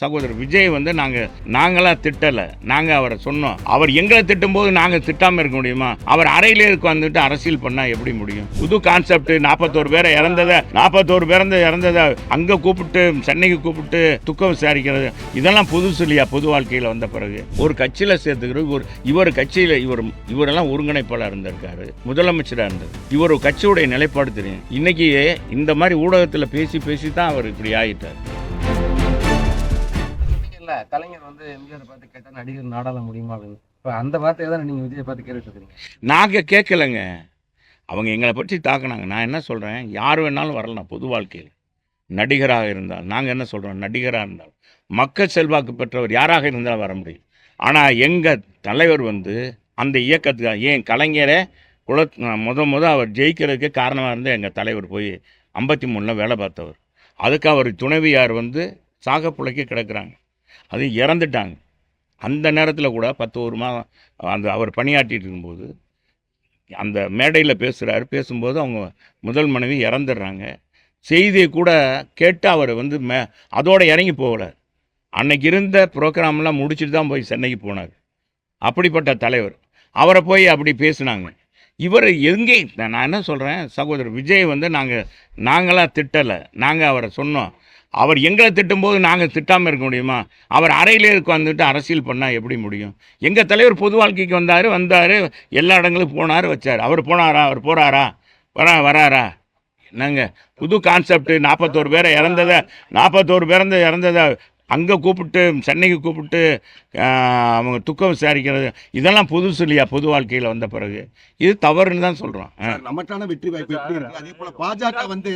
சகோதரர் விஜய் வந்து நாங்கள் நாங்களாம் திட்டலை. நாங்கள் அவரை சொன்னோம். அவர் எங்களை திட்டும்போது நாங்கள் திட்டாமல் இருக்க முடியுமா? அவர் அறையிலே உட்காந்துட்டு அரசியல் பண்ணால் எப்படி முடியும்? புது கான்செப்ட் நாற்பத்தோரு பேரை இறந்ததை நாற்பத்தோரு பேரந்த இறந்ததை அங்கே கூப்பிட்டு சென்னைக்கு கூப்பிட்டு துக்கம் விசாரிக்கிறது இதெல்லாம் புதுசு இல்லையா பொது வாழ்க்கையில் வந்த பிறகு? ஒரு கட்சியில் சேர்த்துக்கிறது ஒரு இவர் கட்சியில் இவர் இவரெல்லாம் ஒருங்கிணைப்பாளர் இருந்திருக்காரு முதலமைச்சராக இருந்தது. இவர் கட்சியுடைய நிலைப்பாடு தெரியும். இன்னைக்கு இந்த மாதிரி ஊடகத்தில் பேசி பேசி தான் அவர் இப்படி ஆகிட்டார் கலைஞர் வந்து எம்ஜிஆர் பார்த்து கேட்டால் நடிகர் நாடாள முடியுமா அப்படின்னு. இப்போ அந்த வார்த்தையை தான் நீங்கள் விஜய் பார்த்து கேட்டுருக்கீங்க நாங்கள் கேட்கலங்க. அவங்க எங்களை பற்றி தாக்குனாங்க. நான் என்ன சொல்கிறேன் யார் வேணாலும் வரலாம் பொது வாழ்க்கையில். நடிகராக இருந்தால் நாங்கள் என்ன சொல்கிறோம் நடிகராக இருந்தால். மக்கள் செல்வாக்கு பெற்றவர் யாராக இருந்தாலும் வர முடியும். ஆனால் எங்கள் தலைவர் வந்து அந்த இயக்கத்துக்கு ஏன் கலைஞரை குல முத முத அவர் ஜெயிக்கிறதுக்கு காரணமாக இருந்து எங்கள் தலைவர் போய் ஐம்பத்தி மூணில் வேலை பார்த்தவர். அதுக்கு அவர் துணைவியார் வந்து சாக பிழைக்க கிடக்குறாங்க. அது இறந்துட்டாங்க. அந்த நேரத்தில் கூட பத்து ஒரு மாதம் அந்த அவர் பணியாற்றிட்டு இருக்கும்போது அந்த மேடையில் பேசுகிறாரு பேசும்போது அவங்க முதல் மனைவி இறந்துடுறாங்க. செய்தியை கூட கேட்டு அவர் வந்து மே அதோடு இறங்கி போகலை. அன்னைக்கு இருந்த ப்ரோக்ராம்லாம் முடிச்சுட்டு தான் போய் சென்னைக்கு போனார். அப்படிப்பட்ட தலைவர். அவரை போய் அப்படி பேசினாங்க. இவர் எங்கே நான் என்ன சொல்கிறேன் சகோதரர் விஜய் வந்து நாங்கள் நாங்களாம் திட்டலை. நாங்கள் அவரை சொன்னோம். அவர் எங்களை திட்டும்போது நாங்கள் திட்டாமல் இருக்க முடியுமா? அவர் அறையிலே உட்காந்துட்டு அரசியல் பண்ணால் எப்படி முடியும்? எங்கள் தலைவர் பொது வாழ்க்கைக்கு வந்தார் வந்தார் எல்லா இடங்களுக்கும் போனார் வச்சார். அவர் போனாரா? அவர் போகிறாரா வரா வராரா? என்னங்க? புது கான்செப்ட் நாற்பத்தோரு பேரை இறந்ததை நாற்பத்தோரு பேரந்த இறந்ததை அங்கே கூப்பிட்டு சென்னைக்கு கூப்பிட்டு அவங்க துக்கம் விசாரிக்கிறது இதெல்லாம் புதுசு இல்லையா பொது வாழ்க்கையில் வந்த பிறகு. இது தவறுன்னு தான் சொல்கிறோம் நமக்கான வெற்றி வாய்ப்பு அதே போல பாஜக வந்து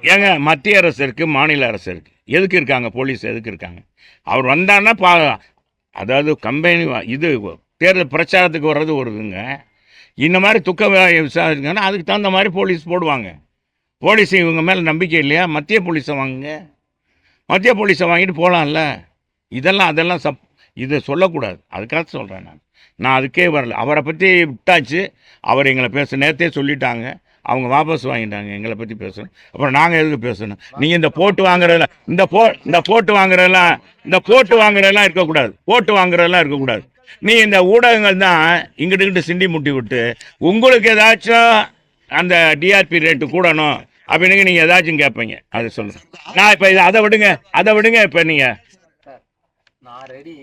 ஏங்க மத்திய அரசு இருக்குது மாநில அரசு இருக்குது எதுக்கு இருக்காங்க போலீஸ் எதுக்கு இருக்காங்க? அவர் வந்தான்னா பா அதாவது கம்பெனி இது தேர்தல் பிரச்சாரத்துக்கு வர்றது ஒரு இதுங்க. இந்த மாதிரி துக்க வி- விசாரிச்சுங்கன்னா அதுக்கு தகுந்த மாதிரி போலீஸ் போடுவாங்க. போலீஸ் இவங்க மேலே நம்பிக்கை இல்லையா? மத்திய போலீஸை வாங்குங்க. மத்திய போலீஸை வாங்கிட்டு போகலாம்ல இதெல்லாம் அதெல்லாம் சப் இதை சொல்லக்கூடாது. அதுக்காக சொல்கிறேன் நான். நான் அதுக்கே வரல. அவரை பற்றி விட்டாச்சு. அவர் எங்களை பேச நேரத்தே சொல்லிட்டாங்க. அவங்க வாபஸ் வாங்கிட்டாங்க எங்களை பற்றி பேசணும். அப்புறம் நாங்கள் எதுக்கு பேசணும்? நீங்கள் இந்த போட்டு வாங்குறதெல்லாம் இந்த போ இந்த போட்டு வாங்குறதெல்லாம் இந்த போட்டு வாங்குறதெல்லாம் இருக்கக்கூடாது. போட்டு வாங்குறதெல்லாம் இருக்கக்கூடாது. நீ இந்த ஊடகங்கள் தான் இங்கிட்டு இங்கிட்டு சிண்டி முட்டி விட்டு உங்களுக்கு ஏதாச்சும் அந்த டிஆர்பி ரேட்டு கூடணும் அப்படின்னு நீங்கள் ஏதாச்சும் கேட்பீங்க அதை சொல்லுங்கள் நான் இப்போ இதை அதை விடுங்க அதை விடுங்க இப்போ நீங்கள் நான் ரெடி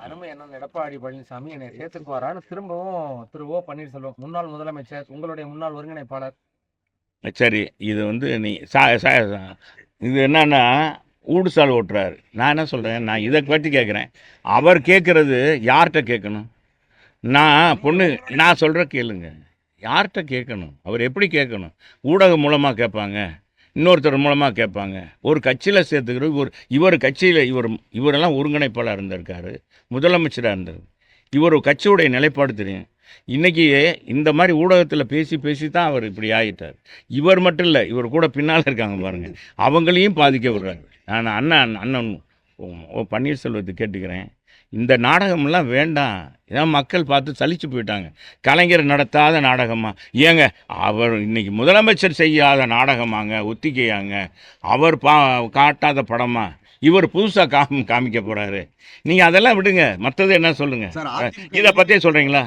அருமை என்ன எடப்பாடி பழனிசாமி என்னை சேர்த்துக்குவாரான்னு திரும்பவும் திரு ஓ பன்னீர்செல்வம் முன்னாள் முதலமைச்சர் உங்களுடைய முன்னாள் ஒருங்கிணைப்பாளர். சரி இது வந்து நீ சா சா சா- இது என்னன்னா ஊடுசால் ஓட்டுறாரு. நான் என்ன சொல்கிறேன் நான் இதை பற்றி கேட்குறேன். அவர் கேட்குறது யார்கிட்ட கேட்கணும்? நான் பொண்ணு நான் சொல்கிற கேளுங்க. யார்கிட்ட கேட்கணும்? அவர் எப்படி கேட்கணும்? ஊடகம் மூலமாக கேட்பாங்க. இன்னொருத்தர் மூலமாக கேட்பாங்க. ஒரு கட்சியில் சேர்த்துக்கிறது ஒரு இவர் கட்சியில் இவர் இவரெல்லாம் ஒருங்கிணைப்பாளர் இருந்திருக்காரு முதலமைச்சராக இருந்தார் இவர் கட்சியுடைய நிலைப்பாடு தெரியும். இன்றைக்கி இந்த மாதிரி ஊடகத்தில் பேசி பேசி தான் அவர் இப்படி ஆகிட்டார் இவர் மட்டும் இல்லை இவர் கூட பின்னால் இருக்காங்க பாருங்கள் அவங்களையும் பாதிக்க விடுறாரு. நான் அண்ணன் அண்ணன் ஓ- ஓ பன்னீர்செல்வத்தை கேட்டுக்கிறேன். இந்த நாடகமெல்லாம் வேண்டாம். இதான் மக்கள் பார்த்து சலிச்சு போயிட்டாங்க. கலைஞர் நடத்தாத நாடகமா? ஏங்க அவர் இன்னைக்கு முதலமைச்சர் செய்யாத நாடகமாங்க ஒத்திகையாங்க. அவர் பா காட்டாத படமா? இவர் புதுசாக காம் காமிக்க போகிறாரு நீங்கள் அதெல்லாம் விடுங்க. மற்றது என்ன சொல்லுங்கள் இதை பற்றியே சொல்கிறீங்களா